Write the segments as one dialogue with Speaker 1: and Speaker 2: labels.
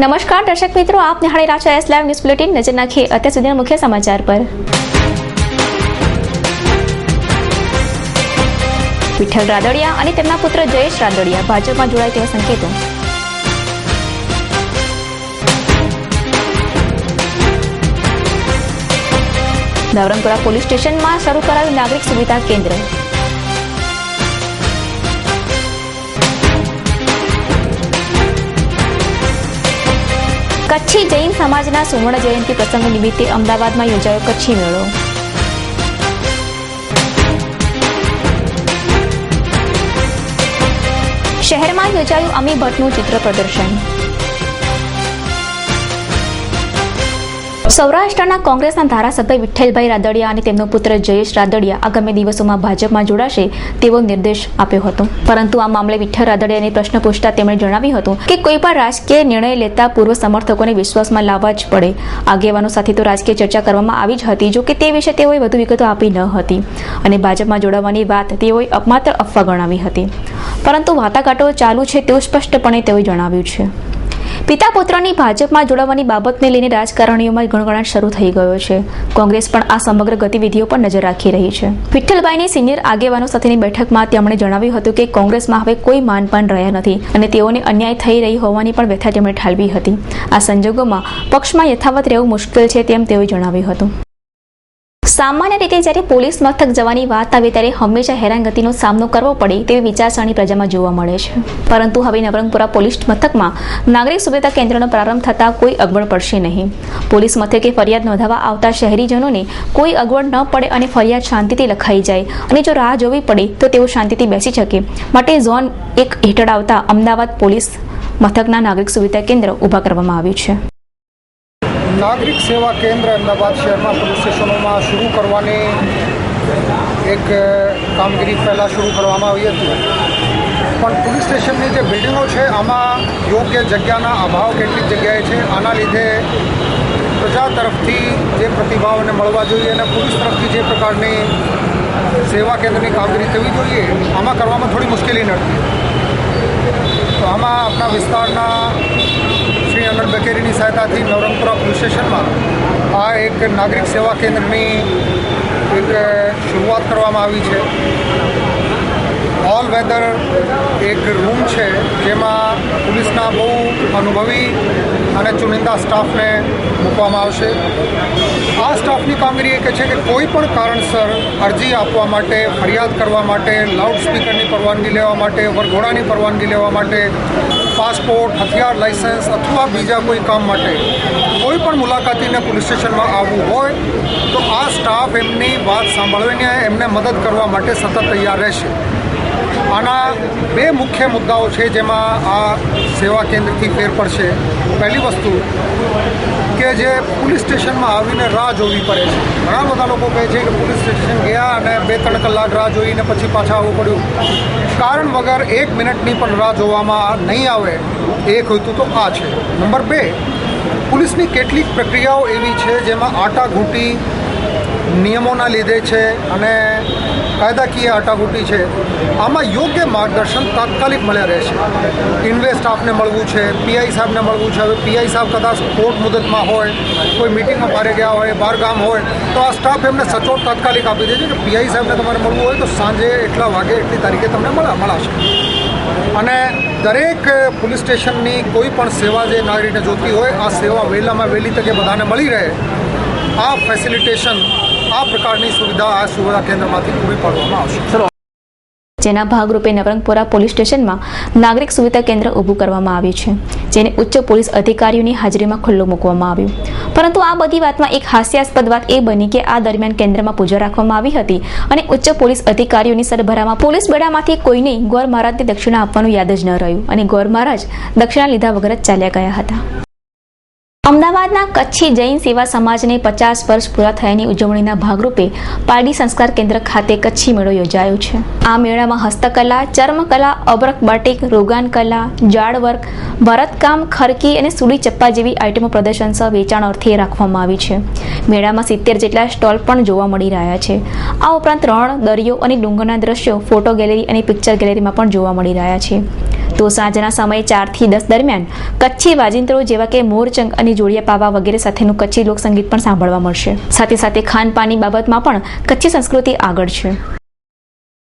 Speaker 1: નમસ્કાર, દર્શક મિત્રો, આપ નિહાળી રહ્યા છો એસ લાઈવ ન્યૂઝ બુલેટિન નજર નાખીએ અત્યાર સુધીના મુખ્ય સમાચાર પર. વિઠ્ઠલ રાદડિયા અને તેમના પુત્ર જયેશ રાદડિયા ભાજપમાં જોડાય તેવા સંકેતો. નવરંગપુરા પોલીસ સ્ટેશનમાં શરૂ કરાયું નાગરિક સુવિધા કેન્દ્ર. કચ્છી જૈન સમાજના સુવર્ણ જયંતિ પ્રસંગ નિમિત્તે અમદાવાદમાં યોજાયો કચ્છી મેળો. શહેરમાં યોજાયું અમી ભટ્ટનું ચિત્ર પ્રદર્શન. સૌરાષ્ટ્રના કોંગ્રેસના ધારાસભ્ય વિઠ્ઠલભાઈ રાદડિયા અને તેમનો પુત્ર જયેશ રાદડિયા આગામી દિવસોમાં ભાજપમાં જોડાશે તેવો નિર્દેશ આપ્યો હતો. પરંતુ આ મામલે વિઠ્ઠલ રાદડિયાને પ્રશ્ન પૂછતા તેમણે જણાવ્યું હતું કે કોઈ પણ રાજકીય નિર્ણય લેતા પૂર્વ સમર્થકોને વિશ્વાસમાં લાવવા જ પડે. આગેવાનો સાથે તો રાજકીય ચર્ચા કરવામાં આવી જ હતી જો કે તે વિશે તેઓએ વધુ વિગતો આપી ન હતી અને ભાજપમાં જોડાવાની વાત તેઓએ માત્ર અફવા ગણાવી હતી. પરંતુ વાટાઘાટો ચાલુ છે તેવું સ્પષ્ટપણે તેઓએ જણાવ્યું છે. પિતા પુત્રની ભાજપમાં જોડાવાની બાબતને લઈને રાજકારણીઓમાં ગણગણાટ શરૂ થઈ ગયો છે. કોંગ્રેસ પણ આ સમગ્ર ગતિવિધિઓ પર નજર રાખી રહી છે. વિઠ્ઠલભાઈની સિનિયર આગેવાનો સાથેની બેઠકમાં તેમણે જણાવ્યું હતું કે કોંગ્રેસમાં હવે કોઈ માનપાન રહ્યા નથી અને તેઓને અન્યાય થઈ રહી હોવાની પણ વ્યથા તેમણે ઠાલવી હતી. આ સંજોગોમાં પક્ષમાં યથાવત રહેવું મુશ્કેલ છે તેમ તેઓએ જણાવ્યું હતું. સામાન્ય રીતે જ્યારે પોલીસ મથક જવાની વાત આવે ત્યારે હંમેશા હેરાનગતિનો સામનો કરવો પડે તેવી વિચારસરણી પ્રજામાં જોવા મળે છે. પરંતુ હવે નવરંગપુરા પોલીસ મથકમાં નાગરિક સુવિધા કેન્દ્રનો પ્રારંભ થતાં કોઈ અગવડ પડશે નહીં. પોલીસ મથકે ફરિયાદ નોંધાવા આવતા શહેરીજનોને કોઈ અગવડ ન પડે અને ફરિયાદ શાંતિથી લખાઈ જાય. અને જો રાહ જોવી પડે તો તેઓ શાંતિથી બેસી શકે. માટે ઝોન એક હેઠળ આવતા અમદાવાદ પોલીસ મથકના નાગરિક સુવિધા કેન્દ્ર ઊભા કરવામાં આવ્યું છે.
Speaker 2: નાગરિક સેવા કેન્દ્ર અમદાવાદ શહેરમાં પોલીસ સ્ટેશનોમાં શરૂ કરવાની એક કામગીરી પહેલાં શરૂ કરવામાં આવી હતી. પણ પોલીસ સ્ટેશનની જે બિલ્ડિંગો છે, આમાં યોગ્ય જગ્યાના અભાવ કેટલીક જગ્યાએ છે, આના લીધે પ્રજા તરફથી જે પ્રતિભાવને મળવા જોઈએ અને પોલીસ તરફથી જે પ્રકારની સેવા કેન્દ્રની કામગીરી થવી જોઈએ, આમાં કરવામાં થોડી મુશ્કેલી નડતી. તો આમાં આપણા વિસ્તારના સહાયતાથી નવરંગપુરા પોલીસ આ એક નાગરિક સેવા કેન્દ્રની એક શરૂઆત કરવામાં આવી છે. ઓલ વેધર એક રૂમ છે જેમાં પોલીસના બહુ અનુભવી અને ચુનિંદા સ્ટાફને મૂકવામાં આવશે. આ સ્ટાફની કામગીરી એ કહે છે કે કોઈ પણ કારણસર અરજી આપવા માટે, ફરિયાદ કરવા માટે લાઉડસ્પીકરની પરવાનગી લેવા માટે, વરઘોડાની પરવાનગી લેવા માટે પાસપોર્ટ, હથિયાર લાઇસન્સ અથવા બીજા કોઈ કામ માટે કોઈ પણ મુલાકાતીને પોલીસ સ્ટેશનમાં આવવું હોય તો આ સ્ટાફ એમની વાત સાંભળવીને એમને મદદ કરવા માટે સતત તૈયાર રહેશે. આના બે મુખ્ય મુદ્દાઓ છે જેમાં આ સેવા કેન્દ્રથી ફેર પડશે. પહેલી વસ્તુ કે જે પોલીસ સ્ટેશનમાં આવીને રાહ જોવી પડે છે. ઘણા બધા લોકો કહે છે કે પોલીસ સ્ટેશન ગયા અને બે ત્રણ કલાક રાહ જોઈને પછી પાછા આવવું પડ્યું. કારણ વગર એક મિનિટની પણ રાહ જોવામાં નહીં આવે એક હતું તો આ છે. નંબર બે, પોલીસની કેટલીક પ્રક્રિયાઓ એવી છે જેમાં આટાઘૂંટી નિયમોના લીધે છે અને કાયદાકીય આટાઘૂંટી છે. આમાં યોગ્ય માર્ગદર્શન તાત્કાલિક મળ્યા રહેશે ઇન્વેસ્ટ સ્ટાફને મળવું છે, પીઆઈ સાહેબને મળવું છે. હવે પીઆઈ સાહેબ કદાચ કોર્ટ મુદતમાં હોય, કોઈ મિટિંગમાં બહાર ગયા હોય, બહાર ગામ હોય, તો આ સ્ટાફ એમને સચોટ તાત્કાલિક આપી દે છે કે પીઆઈ સાહેબને તમારે મળવું હોય તો સાંજે એટલા વાગે, એટલી તારીખે તમને મળા, મળાશે. અને દરેક પોલીસ સ્ટેશનની કોઈ પણ સેવા જે નાગરિકને જોતી હોય, આ સેવા વહેલામાં વહેલી તકે બધાને મળી રહે. આ ફેસિલિટેશન આ પ્રકારની સુવિધા આ સુવિધા કેન્દ્રમાંથી પૂરી પાડવામાં આવશે.
Speaker 1: જેના ભાગરૂપે નવરંગપુરા પોલીસ સ્ટેશનમાં નાગરિક સુવિધા કેન્દ્ર ઊભું કરવામાં આવ્યું છે, જેને ઉચ્ચ પોલીસ અધિકારીઓની હાજરીમાં ખુલ્લું મૂકવામાં આવ્યું. પરંતુ આ બધી વાતમાં એક હાસ્યાસ્પદ વાત એ બની કે આ દરમિયાન કેન્દ્રમાં પૂજા રાખવામાં આવી હતી અને ઉચ્ચ પોલીસ અધિકારીઓની સરભરામાં પોલીસ બેડામાંથી કોઈને ગોર મહારાજને દક્ષિણા આપવાનું યાદ જ ન રહ્યું અને ગોર મહારાજ દક્ષિણા લીધા વગર જ ચાલ્યા ગયા હતા. અમદાવાદના કચ્છી જૈન સેવા સમાજને પચાસ વર્ષ પૂરા થયાની ઉજવણીના ભાગરૂપે પારડી સંસ્કાર કેન્દ્ર ખાતે કચ્છી મેળો યોજાયો છે. આ મેળામાં હસ્તકલા, ચર્મકલા અબરક બાટિક રોગાન કલા જાળ વર્ક ભરતકામ, ખરકી અને સુડી ચપ્પા જેવી આઇટમો પ્રદર્શન સહ વેચાણ અર્થે રાખવામાં આવી છે. મેળામાં સિત્તેર જેટલા સ્ટોલ પણ જોવા મળી રહ્યા છે. આ ઉપરાંત રણ, દરિયો અને ડુંગરના દ્રશ્યો, ફોટો ગેલેરી અને પિક્ચર ગેલેરીમાં પણ જોવા મળી રહ્યા છે. તો સાંજના સમયે ચારથી દસ દરમિયાન કચ્છી વાજિંત્રો જેવા કે મોરચંગ અને જોડિયા પાવા વગેરે સાથેનું કચ્છી લોકસંગીત પણ સાંભળવા મળશે. સાથે સાથે ખાનપાની બાબતમાં પણ કચ્છી સંસ્કૃતિ આગળ છે.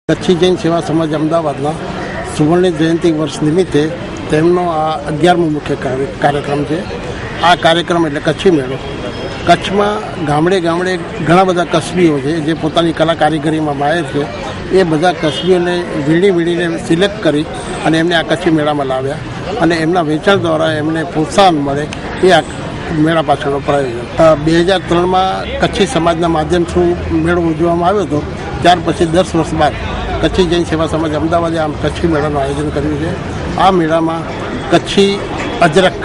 Speaker 3: કચ્છી જૈન સેવા સમાજ અમદાવાદના સુવર્ણ જયંતિ વર્ષ નિમિત્તે તેમનો આ અગિયારમો મુખ્ય કાર્ય- કાર્યક્રમ છે. આ કાર્યક્રમ એટલે કચ્છી મેળો. કચ્છમાં ગામડે ગામડે ઘણા બધા કસબીઓ છે, જે પોતાની કલા કારીગરીમાં માહેર છે. એ બધા કસબીઓને વીણી વીણીને સિલેક્ટ કરી અને એમને આ કચ્છી મેળામાં લાવ્યા. અને એમના વેચાણ દ્વારા એમને પ્રોત્સાહન મળે એ આ મેળા પાછળનો પ્રયોજન. બે હજાર ત્રણમાં કચ્છી સમાજના માધ્યમ થ્રુ મેળો ઉજવવામાં આવ્યો હતો. ત્યાર પછી દસ વર્ષ બાદ કચ્છી જૈન સેવા સમાજ અમદાવાદે આમ કચ્છી મેળાનું આયોજન કર્યું છે. આ મેળામાં કચ્છી અજરક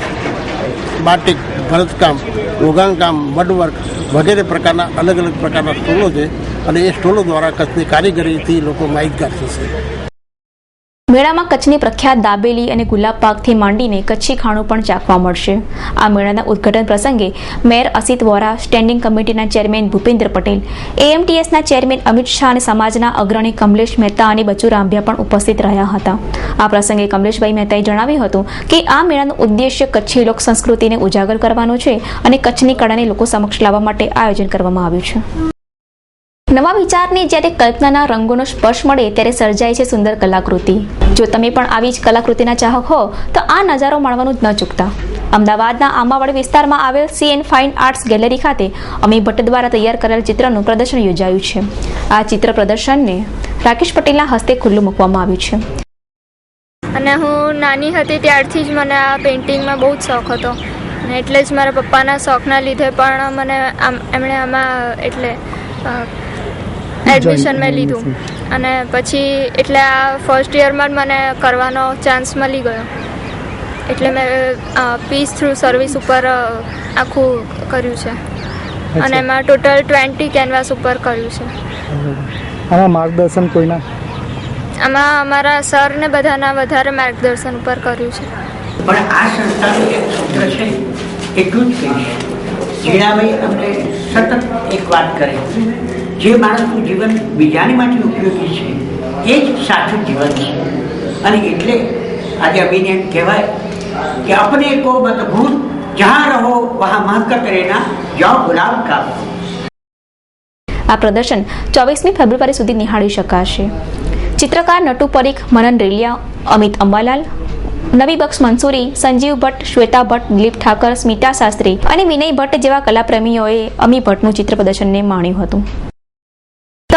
Speaker 3: બાટિક, ભરતકામ રોગાંકામ મડવર્ક વગેરે પ્રકારના અલગ અલગ પ્રકારના સ્ટોલો છે અને એ સ્ટોલો દ્વારા કચ્છની કારીગરીથી લોકો માહિતગાર થશે.
Speaker 1: મેળામાં કચ્છની પ્રખ્યાત દાબેલી અને ગુલાબ પાકથી માંડીને કચ્છી ખાણું પણ ચાખવા મળશે. આ મેળાના ઉદ્ઘાટન પ્રસંગે મેયર અસિત વોરા, સ્ટેન્ડિંગ કમિટીના ચેરમેન ભૂપેન્દ્ર પટેલ એએમટીએસના ચેરમેન અમિત શાહ અને સમાજના અગ્રણી કમલેશ મહેતા અને બચુ રાંભિયા પણ ઉપસ્થિત રહ્યા હતા. આ પ્રસંગે કમલેશભાઈ મહેતાએ જણાવ્યું હતું કે આ મેળાનો ઉદ્દેશ્ય કચ્છી લોક સંસ્કૃતિને ઉજાગર કરવાનો છે અને કચ્છની કળાને લોકો સમક્ષ લાવવા માટે આયોજન કરવામાં આવ્યું છે. નવા વિચારની જ્યારે કલ્પનાના રંગોનો સ્પર્શ મળે ત્યારે સર્જાય છે સુંદર કલાકૃતિ. જો તમે પણ આવી જ કલાકૃતિના ચાહક હો, તો આ નજારો માણવાનું જ ન ચૂકતા. અમદાવાદના આંબાવાડી વિસ્તારમાં આવેલ C N fine arts gallery ખાતે અમી ભટ્ટ દ્વારા તૈયાર કરેલ ચિત્રનું પ્રદર્શન યોજાયું છે. આ ચિત્ર પ્રદર્શનને રાકેશ પટેલના હસ્તે ખુલ્લું મૂકવામાં આવ્યું છે.
Speaker 4: અને હું નાની હતી ત્યારથી જ મને આ પેઇન્ટિંગમાં બહુ જ શોખ હતો. એટલે જ મારા પપ્પાના શોખના લીધે પણ મને આમ, એમણે આમાં એટલે એડમિશન મેં લીધું. અને પછી એટલે આ ફર્સ્ટ યરમાં જ મને કરવાનો ચાન્સ મળી ગયો. એટલે મેં પીસ થ્રુ સર્વિસ ઉપર આખું કર્યું છે. અને એમાં ટોટલ ટ્વેન્ટી કેનવાસ ઉપર કર્યું છે.
Speaker 5: આમાં માર્ગદર્શન કોઈના?
Speaker 4: આમાં અમારા સર ને બધાના વધારે માર્ગદર્શન ઉપર કર્યું છે.
Speaker 6: પણ આ સંસ્થાનું એક સૂત્ર છે એટલું જ કહીશ. જીણાભાઈ અમને સતત એક વાત કરે. જે માણસનું જીવન બીજાની માટે ઉપયોગી છે, એ જ સાચું જીવન છે. અને એટલે આજે અભિનય કહેવાય કે અપને કો મતભૂત રહો વહાં મહકત રહેના જાઓ ગુલાબ કા
Speaker 1: આ પ્રદર્શન ચોવીસમી ફેબ્રુઆરી સુધી નિહાળી શકાશે. ચિત્રકાર નટુ પરીખ, મનન રેલિયા, અમિત અંબાલાલ, નવી બક્ષ મંસૂરી, સંજીવ ભટ્ટ, શ્વેતા ભટ્ટ, દિલીપ ઠાકર, સ્મિતા શાસ્ત્રી અને વિનય ભટ્ટ જેવા કલાપ્રેમીઓએ અમી ભટ્ટનું ચિત્ર પ્રદર્શનને માણ્યું હતું.